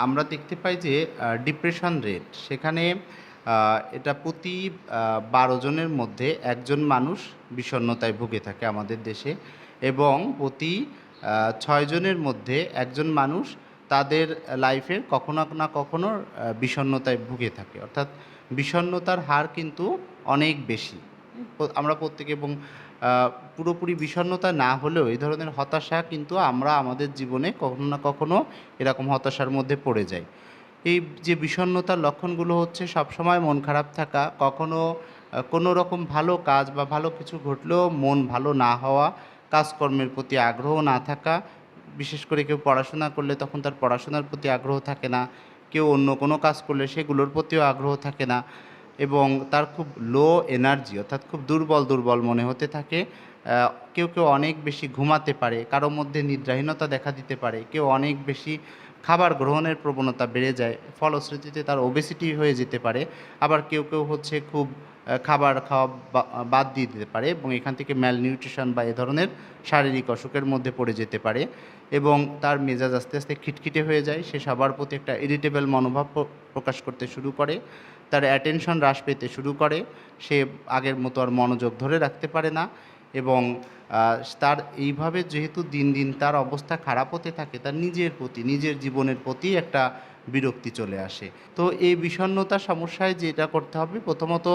আমরা দেখতে পাই যে ডিপ্রেশন রেট সেখানে এটা প্রতি বারো জনের মধ্যে একজন মানুষ বিষণ্ণতায় ভুগে থাকে আমাদের দেশে এবং প্রতি আহ, ছয় জনের মধ্যে একজন মানুষ তাদের লাইফের কখনো না কখনো আহ, বিষণ্ণতায় ভুগে থাকে। অর্থাৎ বিষণ্ণতার হার কিন্তু অনেক বেশি। আমরা প্রত্যেকে এবং পুরোপুরি বিষণ্ণতা না হলেও এই ধরনের হতাশা কিন্তু আমরা আমাদের জীবনে কখনো না কখনো এরকম হতাশার মধ্যে পড়ে যাই। এই যে বিষণ্ণতার লক্ষণগুলো হচ্ছে সবসময় মন খারাপ থাকা, কখনো কোনো রকম ভালো কাজ বা ভালো কিছু ঘটলেও মন ভালো না হওয়া, কাজকর্মের প্রতি আগ্রহ না থাকা, বিশেষ করে কেউ পড়াশোনা করলে তখন তার পড়াশোনার প্রতি আগ্রহ থাকে না, কেউ অন্য কোনো কাজ করলে সেগুলোর প্রতিও আগ্রহ থাকে না। এবং তার খুব লো এনার্জি অর্থাৎ খুব দুর্বল দুর্বল মনে হতে থাকে। কেউ কেউ অনেক বেশি ঘুমাতে পারে কারও মধ্যে নিদ্রাহীনতা দেখা দিতে পারে, কেউ অনেক বেশি খাবার গ্রহণের প্রবণতা বেড়ে যায়, ফলশ্রুতিতে তার ওবেসিটি হয়ে যেতে পারে। আবার কেউ কেউ হচ্ছে খুব খাবার খাওয়া বাদ দিয়ে দিতে পারে এবং এখান থেকে ম্যাল নিউট্রিশন বা এ ধরনের শারীরিক অসুখের মধ্যে পড়ে যেতে পারে এবং তার মেজাজ আস্তে আস্তে খিটখিটে হয়ে যায়। সে সবার প্রতি একটা ইরিটেবল মনোভাব প্রকাশ করতে শুরু করে, তার অ্যাটেনশন হ্রাস পেতে শুরু করে, সে আগের মতো আর মনোযোগ ধরে রাখতে পারে না এবং তার এইভাবে যেহেতু দিন দিন তার অবস্থা খারাপ হতে থাকে, তার নিজের প্রতি, নিজের জীবনের প্রতি একটা বিরক্তি চলে আসে। তো এই বিষণ্ণতা সমস্যায় যেটা করতে হবে, প্রথমত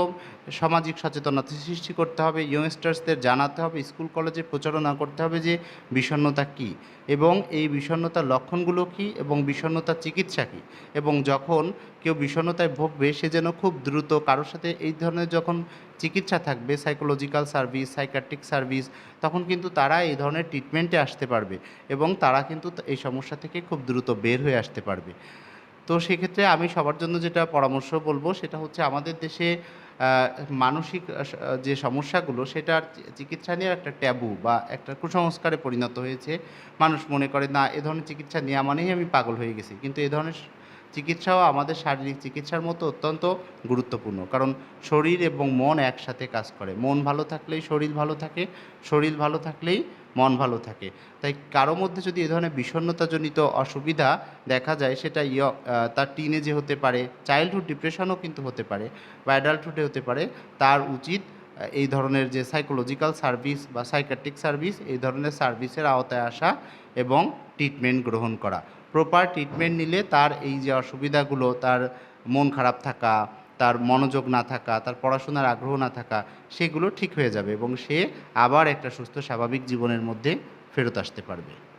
সামাজিক সচেতনতা সৃষ্টি করতে হবে ইয়ংস্টার্সদের জানাতে হবে, স্কুল, কলেজে প্রচারণা করতে হবে যে বিষণ্ণতা কী এবং এই বিষণ্ণতার লক্ষণগুলো কী এবং বিষণ্ণতার চিকিৎসা কী এবং যখন কেউ বিষণ্ণতায় ভুগবে, সে যেন খুব দ্রুত কারোর সাথে এই ধরনের যখন চিকিৎসা থাকবে সাইকোলজিক্যাল সার্ভিস সাইকাট্রিক সার্ভিস তখন কিন্তু তারা এই ধরনের ট্রিটমেন্টে আসতে পারবে এবং তারা কিন্তু এই সমস্যা থেকে খুব দ্রুত বের হয়ে আসতে পারবে। তো সেক্ষেত্রে আমি সবার জন্য যেটা পরামর্শ বলব সেটা হচ্ছে আমাদের দেশে মানসিক যে সমস্যাগুলো সেটার চিকিৎসা নিয়ে একটা ট্যাবু বা একটা কুসংস্কারে পরিণত হয়েছে। মানুষ মনে করে, না, এ ধরনের চিকিৎসা নেওয়া মানেই আমি পাগল হয়ে গেছি। কিন্তু এ ধরনের চিকিৎসাও আমাদের শারীরিক চিকিৎসার মতো অত্যন্ত গুরুত্বপূর্ণ। কারণ শরীর এবং মন একসাথে কাজ করে। মন ভালো থাকলেই শরীর ভালো থাকে, শরীর ভালো থাকলেই মন ভালো থাকে। তাই কারও মধ্যে যদি এ ধরনের বিষণ্ণতাজনিত অসুবিধা দেখা যায়, সেটা তার টিনেজে হতে পারে চাইল্ডহুড ডিপ্রেশনও কিন্তু হতে পারে বা অ্যাডাল্টহুডে হতে পারে, তার উচিত এই ধরনের যে সাইকোলজিক্যাল সার্ভিস বা সাইকাট্রিক সার্ভিস এই ধরনের সার্ভিসের আওতায় আসা এবং ট্রিটমেন্ট গ্রহণ করা। প্রপার ট্রিটমেন্ট নিলে তার এই যে অসুবিধাগুলো, তার মন খারাপ থাকা, তার মনোযোগ না থাকা, তার পড়াশোনার আগ্রহ না থাকা, সেগুলো ঠিক হয়ে যাবে এবং সে আবার একটা সুস্থ, স্বাভাবিক জীবনের মধ্যে ফেরত আসতে পারবে।